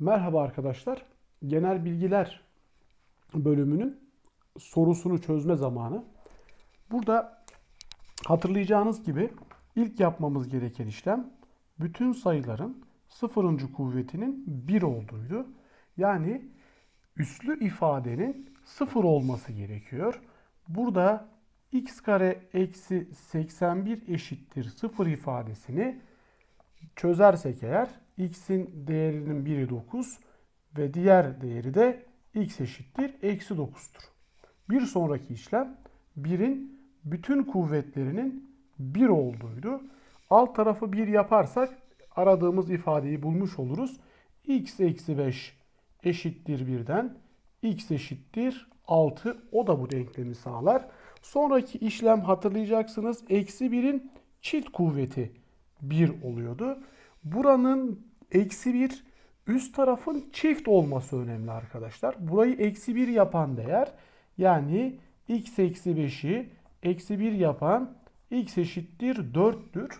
Merhaba arkadaşlar. Genel bilgiler bölümünün sorusunu çözme zamanı. Burada hatırlayacağınız gibi ilk yapmamız gereken işlem bütün sayıların sıfırıncı kuvvetinin 1 olduğuydu. Yani üslü ifadenin sıfır olması gerekiyor. Burada x kare eksi 81 eşittir sıfır ifadesini çözersek eğer x'in değerinin biri 9 ve diğer değeri de x eşittir eksi 9'tur. Bir sonraki işlem 1'in bütün kuvvetlerinin 1 olduğuydu. Alt tarafı 1 yaparsak aradığımız ifadeyi bulmuş oluruz. x eksi 5 eşittir 1'den x eşittir 6 o da bu denklemi sağlar. Sonraki işlem hatırlayacaksınız. Eksi 1'in çift kuvveti 1 oluyordu. Buranın eksi 1 üst tarafın çift olması önemli arkadaşlar. Burayı eksi 1 yapan değer yani x eksi 5'i eksi 1 yapan x eşittir 4'tür.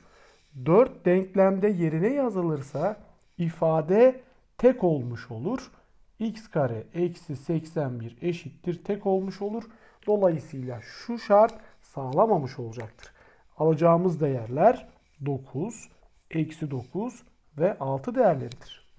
4 denklemde yerine yazılırsa ifade tek olmuş olur. x kare eksi 81 eşittir tek olmuş olur. Dolayısıyla şu şart sağlamamış olacaktır. Alacağımız değerler 9, eksi 9 ve 6 değerleridir.